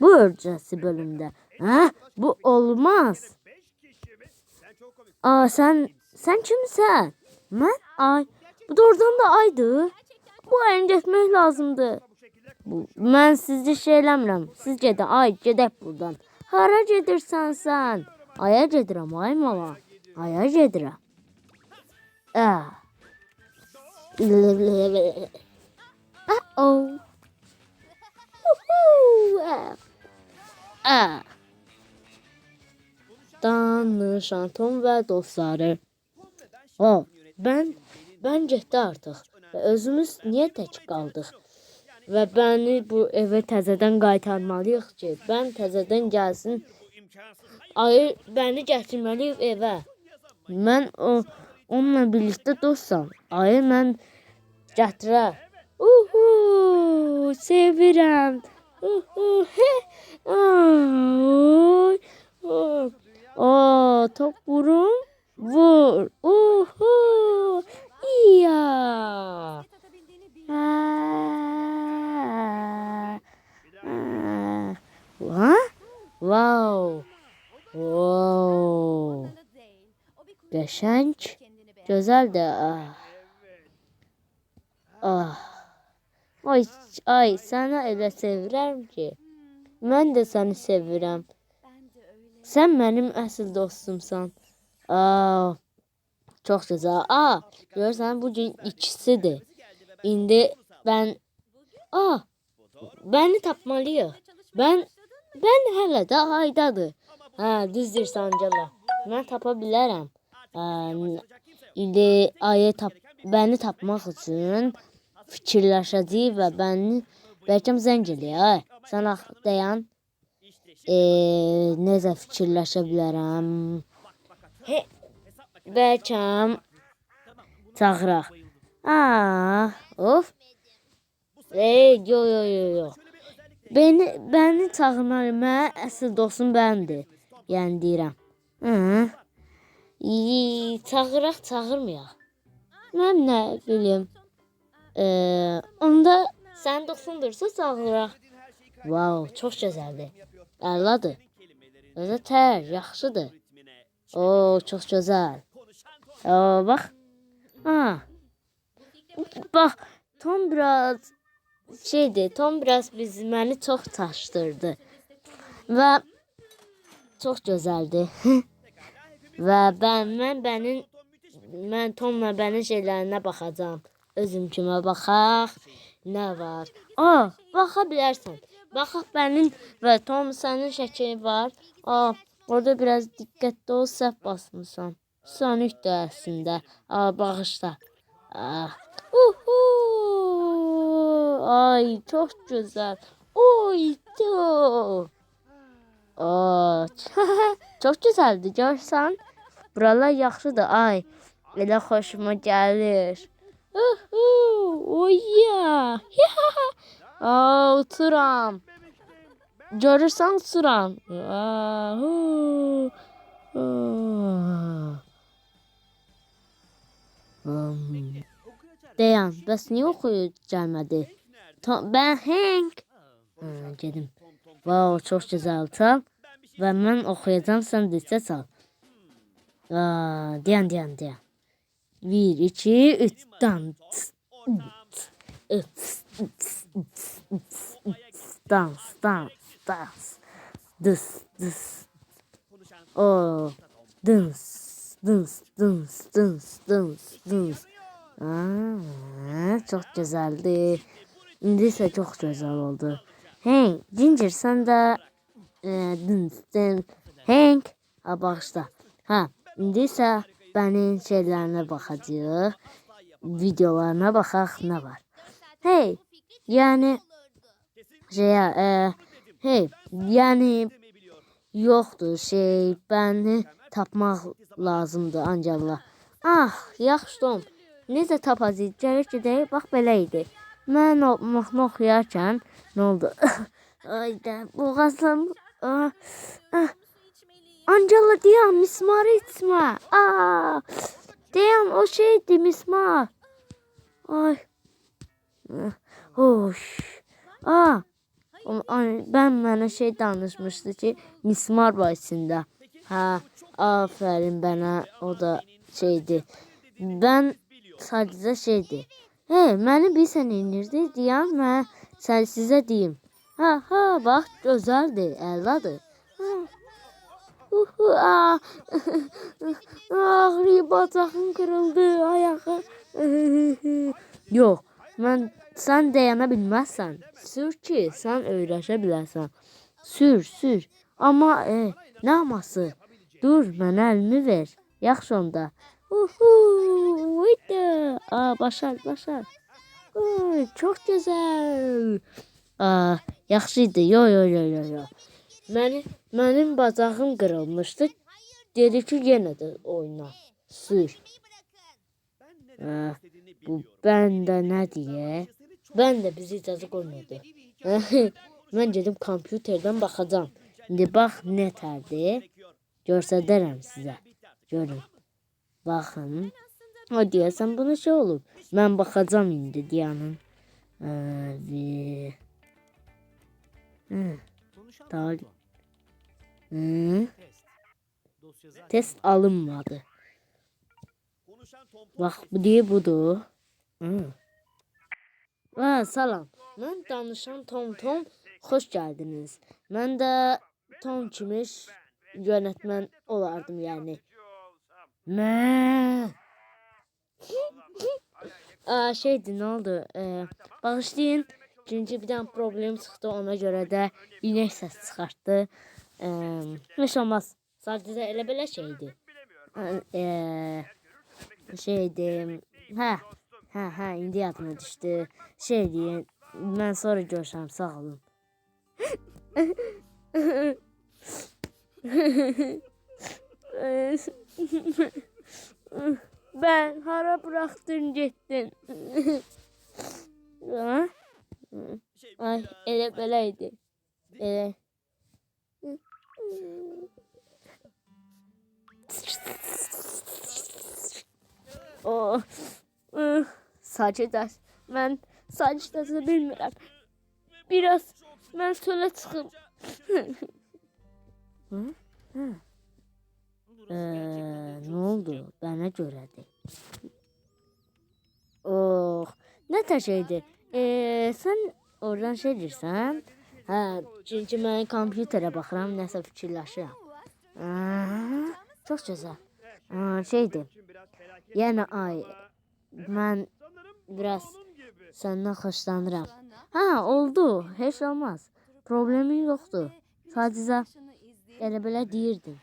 Bu öncesi bölümde. Ha? Bu olmaz. Aa sen sen kimsen? Ben ay. Bu doğrudan da aydı. Bu ayın getmək lazımdı. Bu mən sizce şey eləmirəm. Sizcə də ay gedək buradan. Hara gedirsən sən? Aya gedirəm ay mama. Aya gedirəm. Ah. Uh-oh. Woohoo. Ah. Danışan Tom ve dostları. O, ben ben getdi artıq. Və özümüz niyə tək qaldıq? Və bəni bu evə təzədən qaytarmalıyıq ki, ben təzədən gəlsin. Ayı bəni gətirməliyik evə. Mən o onunla birlikdə dostam. Ayı mən gətirər. Uhu, sevirəm. O, top vurun. Vur. Uhu. İya. Ha. Wow. Wow. Qəşəng, gözəl də. Ah. Ah. Ay, ay, sənə elə sevirəm ki. Mən də səni sevirəm. Sən mənim əsl dostumsan. Aa. Çox gözəl. Aa, görürsən bu gün ikisidir. İndi mən Aa, bəni tapmalıyıq. Ben ben hələ də aydadır. Hə, düz deyirsən Angela. Mən tapa bilərəm. Ə, indi ayı tap bəni tapmaq üçün fikirləşəcəyik və bəni bəlkə zəng eləyək. Sən ax dayan. E, necə fikirləşə bilərəm? Bəlkə çağıraq. Aa, of. Ey, yo yo yo yo. Beni beni çağırmalı. Mən əsl dostum bəndir. Yəni deyirəm. Hı. Çağıraq, çağırmayaq. Mən nə bilim. Ee, onda sən dostundursa çağıraq. Wow, çox gözəldir. Əladır. Özə tər, yaxşıdır. Oo, çox gözəl. Oo, bax. Ha. Bax, Tom biraz şeydi. Tom biraz biz məni çox çaşdırdı. Və çox gözəldi. Və ben mən bənin mən Tomla bənin şeylərinə baxacağam. Özüm kimə baxaq. Nə var? A, baxa bilərsən. Baxaq bənin və Tom sənin şəkli var. A, orada biraz diqqətli ol, səhv basmısan. Sonic də əslində. A, bağışla. Ah. Uhu. Ay, çox gözəl. Oy, to. Aa, çox gözəldir, görsən? Buralar yaxşıdır, ay. Elə xoşuma gəlir. Oya. Aa, uçuram. Görürsən uçuram. Aa, hu. Aa. Hmm. Dayan, bəs niyə oxuyur gəlmədi? Ben Hank. Ha, gedim. Wow, çox gözəl çal. Və mən oxuyacağam, sən də isə çal. Aa, dayan, dayan. 1 2 3 dans. Dans, dans, dans. Dıs, dıs. O, dıs, dıs, dıs, dıs, dıs, dıs. Aa, çok güzeldi. İndi isə çox gözəl oldu. Hank, Ginger sən də e, dın, Hank, ha bağışla. Ha, indi isə bənin şeylərinə baxacağıq. Videolarına baxaq nə var. Hey, yəni şeyə, e, hey, yəni yoxdur şey, bəni tapmaq lazımdır Angela. Ah, yaxşı Tom. Necə tapacağıq? Gərək gedək. Bax belə idi. Mən o mahnı oxuyarkən nə oldu? Ayda boğazım. Ah, ah. Angela Dian mismar etme. Aa, Dian o şeydi mismar. Ay. Hoş. Aa. Ben bana şey danışmıştı ki mismar bahsinde. Ha aferin bana o da şeydi. Ben sadece şeydi. He beni bir sen indirdi diyen ben sen size diyeyim. Ha ha bak güzeldi eldadır. Ah. Bacağım kırıldı, ayağı. Yox, mən sən dayana bilməzsən. Sür ki, sən öyrəşə. Sür, sür. Amma e, nə aması? Dur, mənə əlimi ver. Yaxşı onda. Uhu, uydu. Aa, başar, başar. Oy, çox gözəl. Aa, yaxşı. Yo, yo, yo, yo, yo. Mənim, mənim bacağım qırılmışdı. Dedi ki, yenə də oyna. Sür. İstediğini bu bəndə nə deyə? Ben de bizi icazə qoymadı. Mən gedim kompüterdən baxacağam. İndi bax nə tərdir? Göstərərəm sizə. Görün. Baxın. O deyəsən bunu şey olub. Mən baxacağam indi Diyanın. Ee, bir... Hı, daha... Hmm. Test alınmadı. Bak bu diye budu. Hmm. Ha, salam. Ben danışan Tom Tom. Hoş geldiniz. Ben de Tom Çimiş yönetmen olardım yani. Ne? Aa, şeydi ne oldu? Ee, bağışlayın. Dənə problem çıxdı, ona görə də inek səs çıxartdı. Ee, heç olmaz. Sadəcə elə belə şeydi. Ee, şeydi. Hə. Hə, hə, indi yadıma düşdü. Şey deyin, mən sonra görüşəm, sağ olun. ben hara bıraktın gittin? Ha? Ay ele beleydi. Ele. o sadece ders. Ben sadece dersi bilmiyorum. Biraz ben söyle çıkım. Hı? Ee, ne oldu? Bana görədi. Oh, nə təşəkdir. Ee, sən oradan şey deyirsən? Hə, çünki mən kompüterə baxıram, nəsə fikirləşirəm. Çox gözəl. Şeydir. Yəni ay, mən biraz səndən xoşlanıram. Hə, oldu. Heç olmaz. Problemin yoxdur. Sadəcə elə belə deyirdin.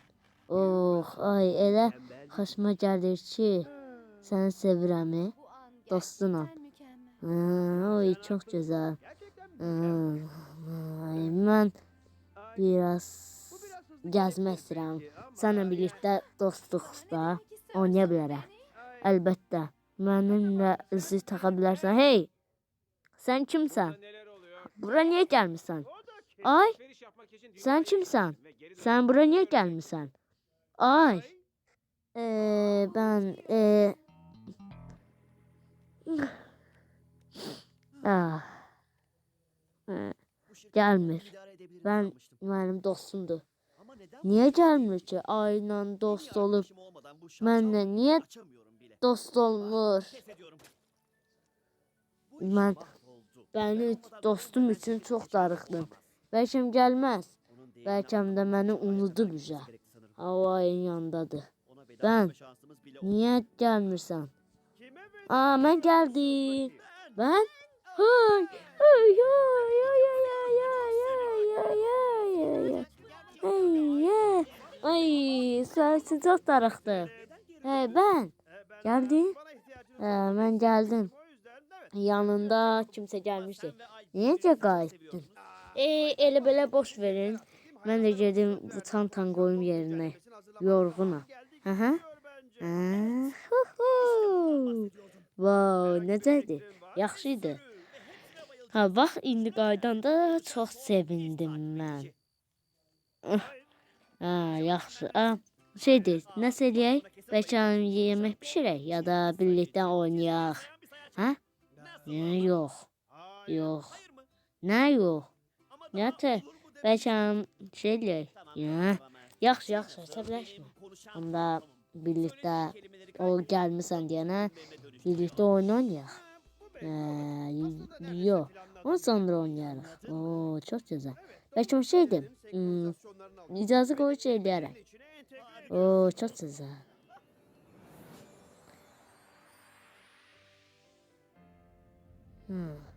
Oh, ay, elə xoşuma gəlir ki, səni sevirəm. e. Dostunam. Ha, oy. Gerçekten Ha, ay, mən biraz gəzmək istəyirəm. Səninlə birlikdə dostluqda oynaya bilərəm. Əlbəttə. Mənimlə üzü. Hey! Sən kimsən? Bura niyə gəlmisən? Ay, sən kimsən? Sən bura niyə gəlmisən? Ay. Ee, ben ee... Ah. Ha. Gelmiş. Ben benim dostumdu. Niye gelmiş? Aynen dost olup benimle niye dost olmur? Ben beni dostum için çok darıqdım. Bəlkəm gəlməz. Bəlkəm də məni unudub üzə. Havayın yandadır. Mən, niyə gəlmirsən? Aa, mən gəldim. Mən? Hay, hay, hay, hay, hay, hay, hay, hay, hay, hay, hay. Yeah. Ay, sensin çok darıxdı. Hey, ben. Ee, Geldin. Ee, ben geldim. Yanında kimse gelmişti. Necə qayıtdın? seviyorum. E, elə belə boş verin. Mən də gedim bu çantanı qoyum yerinə. Yorğunam. Hu hu. Wow, necədir? Yaxşı. Ha, bax indi qaydanda çox sevindim mən. Ha, yaxşı. Ha, şeydir, nəsə eləyək? Bəlkə yemək bişirək ya da birlikdə oynayaq. Hə? Yox. Yox. Nə yox? Yatır. Bəlkə şey eləyək. Ya. Yaxşı, yaxşı, əsəbləşmə. Onda birlikdə o gəlmisən deyənə birlikdə oyun oynayaq. Ee, yok. Onu sonra oynayarıq. Oo, çok güzel. Belki o şeydi. Hmm, icazı koy şeylere. Oo, çok güzel. Hmm.